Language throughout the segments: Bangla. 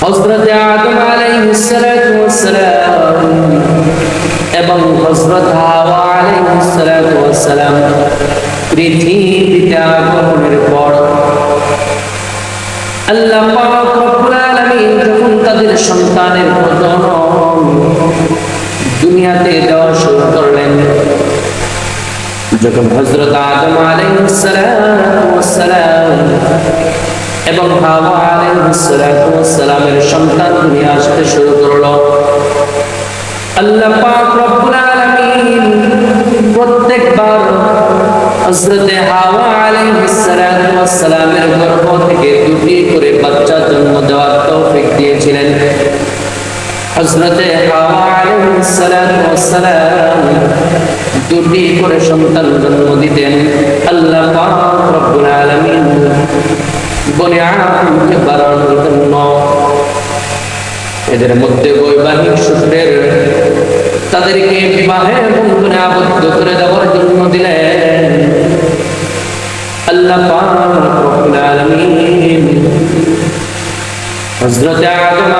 হজরত আদম আলাইহিস সালাতু ওয়াস সালাম এবং হজরত হাওয়া আলাইহিস সালাতু ওয়াস সালাম পৃথিবীতে আগমনের পর আল্লাহ পাক রব্বুল আলামিন যখন তাদের সন্তানের প্রজনন দুনিয়াতে দেওয়া শুরু করলেন, যখন হজরত আদম আলাইহিস সালাম এবং হাওয়া আলাইহিস সালাতু ওয়াস সালামের সন্তান দুনিয়া আসতে শুরু করল। আল্লাহ প্রত্যেকবার থেকে দুটি করে বাচ্চা দুটি করে সন্তান জন্ম দিতেন। আল্লাহ বনে আদমকে বাড়ানোর জন্য এদের মধ্যে বৈবাহিক সূত্রের তাদেরকে বিবাহের বন্ধনে আবদ্ধ করে দেওয়ার জন্য দিলেন আল্লাহ রব্বুল আদম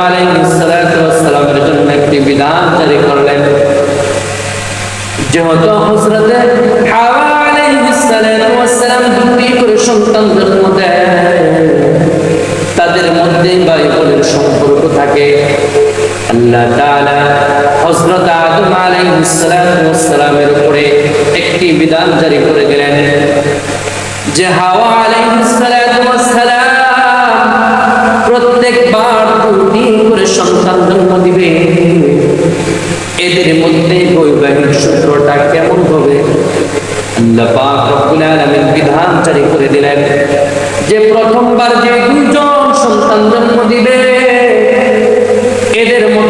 আলাইহিস সালামের জন্য একটি বিধান জারি করলেন যেহেতু হযরত হাওয়া আলাইহিস সালাতু ওয়াস সালাম দুটি করে সন্তান জন্ম দেন তাদের মধ্যে ভাই বোনের সম্পর্ক থাকে আল্লাহ তাআলা, হযরত আদম আলাইহিস সালামের উপরে একটি বিধান জারি করে দিলেন। যে হাওয়া আলাইহিস প্রত্যেকবার দুটি করে সন্তান জন্ম দিবে। এদের মধ্যে বৈবাহিক সূত্রটা কেমন হবে? আল্লাহ বিধান জারি করে দিলেন যে প্রথমবার যে দুইজন সন্তান জন্ম দিবে, এদের মধ্য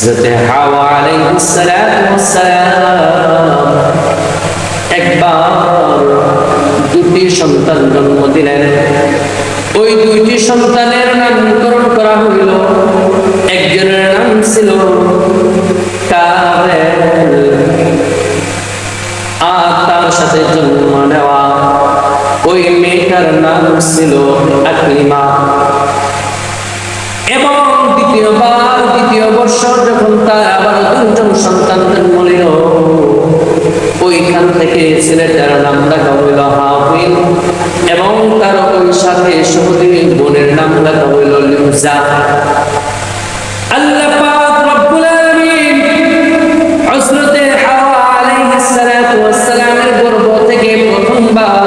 হযরত হাওয়া আলাইহিস সালাম একবার দুটি সন্তান জন্ম দিলেন। ওই দুইটি সন্তানের নামকরণ করা হইল। একজনের নাম ছিল কাবেল। আর তার সাথে জন্ম নেওয়া ওই মেয়েটার নাম ছিল আকলিমা। সন্তান জন্ম ওইখান থেকে ছেলেটার নাম রাখা হইল হাফিল এবং তার ওই সাথে সহদেবী বোনের নাম রাখা হইল লিউজা আল্লাহ পাক রব্বুল আলামিন হযরতে হাওয়া আলাইহিস সালাতু ওয়াস সালামের গর্ভ থেকে প্রথমবার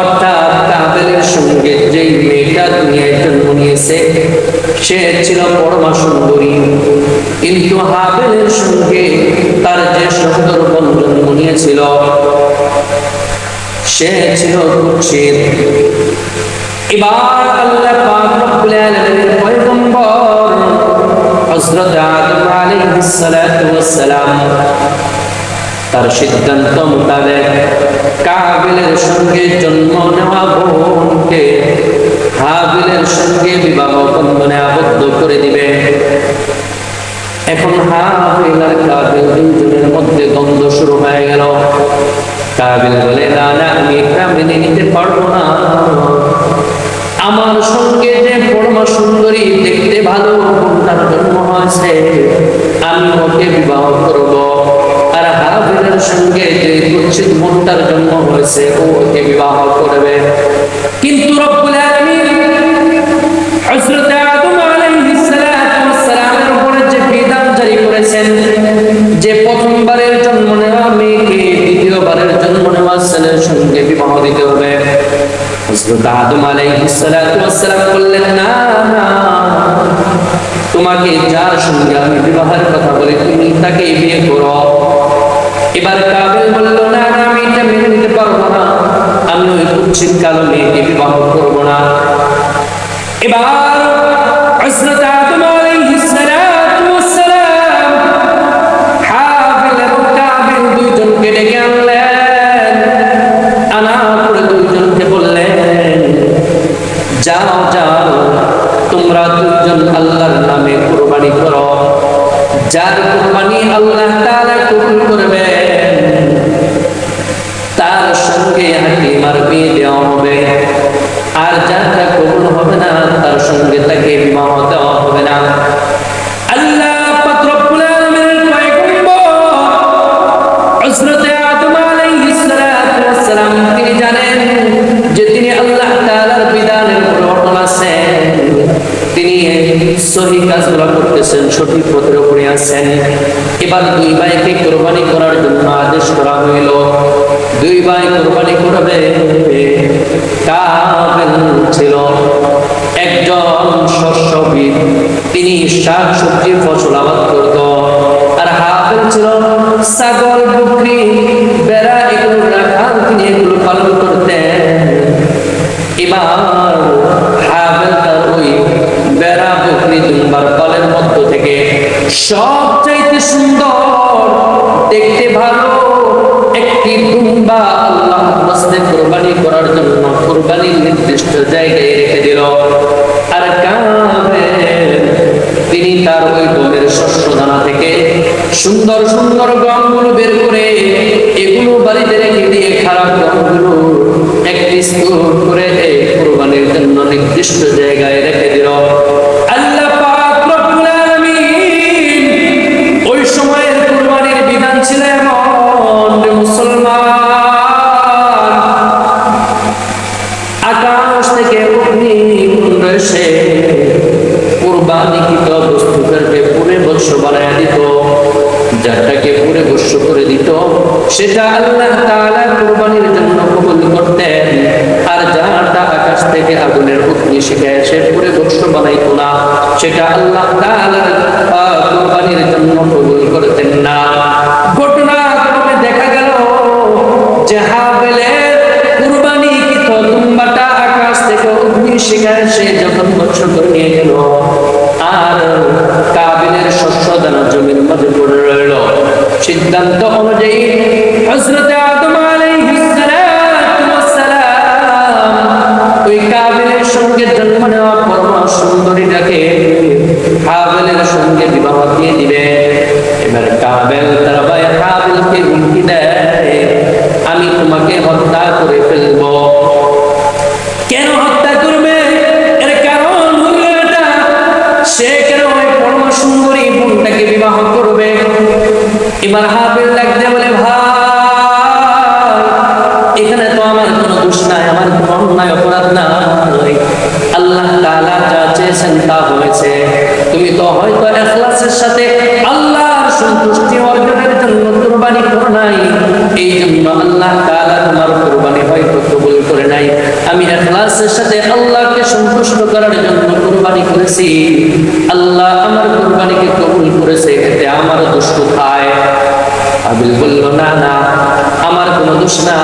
অর্থাৎ কাবেলের সঙ্গে যেই মেয়েটা দুনিয়ায় জন্ম নিয়েছে, সে ছিল পরমা সুন্দরী। কিন্তু হাবেলের সঙ্গে তার যে সুন্দর বন্ধু জন্ম নিয়েছিল সে ছিল কুৎসিত এবার আল্লাহ পাক রব্বুল আলামিনের পয়গম্বর হযরত আদম আলাইহিস সালাতু ওয়াস সালাম তার সিদ্ধান্ত মোতাবেক কাবিলের সঙ্গে জন্ম নেওয়া বোনকে হাবিলের সঙ্গে বিবাহ বন্ধনে আবদ্ধ করে দিবে। এখন হাবিল আর কাবিল দুজনের মধ্যে দ্বন্দ্ব শুরু হয়ে গেল। কাবিল বলে, না না, আমি এটা মেনে নিতে পারব না। আমার সঙ্গে যে পরমা সুন্দরী দেখতে ভালো বোনটার জন্ম হয়েছে। আমি ওকে বিবাহ করব। আর সঙ্গে যে বোনটার জন্ম হয়েছে, ও ওকে বিবাহ করবে। কিন্তু রব্বুল আলামিন হযরত আদম আলাইহিস সালাতু ওয়াস সালামের উপরে যে বিধান জারি করেছেন যে প্রথমবারের জন্ম নেওয়া মেয়েকে দ্বিতীয়বারের জন্ম নেওয়া ছেলের সঙ্গে বিবাহ দিতে হবে তোমাকে যার সঙ্গে আমি বিবাহের কথা বলে, তুমি তাকে বিয়ে করো। এবার কাবিল বলল, না না, আমি এটা মেনে নিতে পারব না। আমি ওই কুচ্ছিত কালো মেয়েকে বিবাহ করব না। এবার ভাইকে কোরবানি করার জন্য আদেশ করা হইল। দুই ভাই কোরবানি করবে। কাবেল ছিল একজন শস্যবিদ। তিনি শাক, সবজি, ফসল আবাদ করত। আর হাফেল ছিল ছাগল, বকরি করার জন্য কোরবানির নির্দিষ্ট জায়গায় রেখে দিল। আর কাবের তিনি তার ওই গমের শস্য দানা থেকে সুন্দর সুন্দর গমগুলো বের করে এগুলো বাড়িতে রেখে দিয়ে খারাপ থেকে পুরে বানায় দিত। যারটাকে পুরে করে দিত সেটা আল্লাহ তাআলা কোরবানির জন্য কবুল করতেন। আর যারটা আকাশ থেকে আগুনের অগ্নি শিখে এসে পুরে বৎস বানাইতো না। সেটা আল্লাহ তাআলার আহ, কোরবানির জন্য কবুল করতেন না। শিখায় সে যখন বৎসর করে নিয়ে গেল, আর কাবিলের শস্য দানা জমির মধ্যে পড়ে রইল। সিদ্ধান্ত অনুযায়ী সালাম ওই কাবিলের সঙ্গে নেওয়া দিবে। আমি তোমাকে হত্যা করে এবার হাফেজ দেখতে বলে, ভাই, এখানে তো আমার কোনো দোষ নাই, আমার কোনো অন্যায় অপরাধ নাই। আল্লাহ তাআলা যা চেয়েছেন তা হয়েছে তুমি তো হয়তো এখলাসের সাথে আল্লাহর সন্তুষ্টি অর্জনের জন্য কোরবানি করো নাই এই জন্য আল্লাহ তাআলা তোমার কুরবানি হয়তো কবুল করে নাই আমি এখলাসের সাথে আল্লাহকে সন্তুষ্ট করার জন্য কোরবানি করেছি। আল্লাহ আমার কোরবানিকে কবুল করেছে, এতে আমার দুষ্ট কোথায় আবিল বলল না না আমার কোনো দোষ কাবিল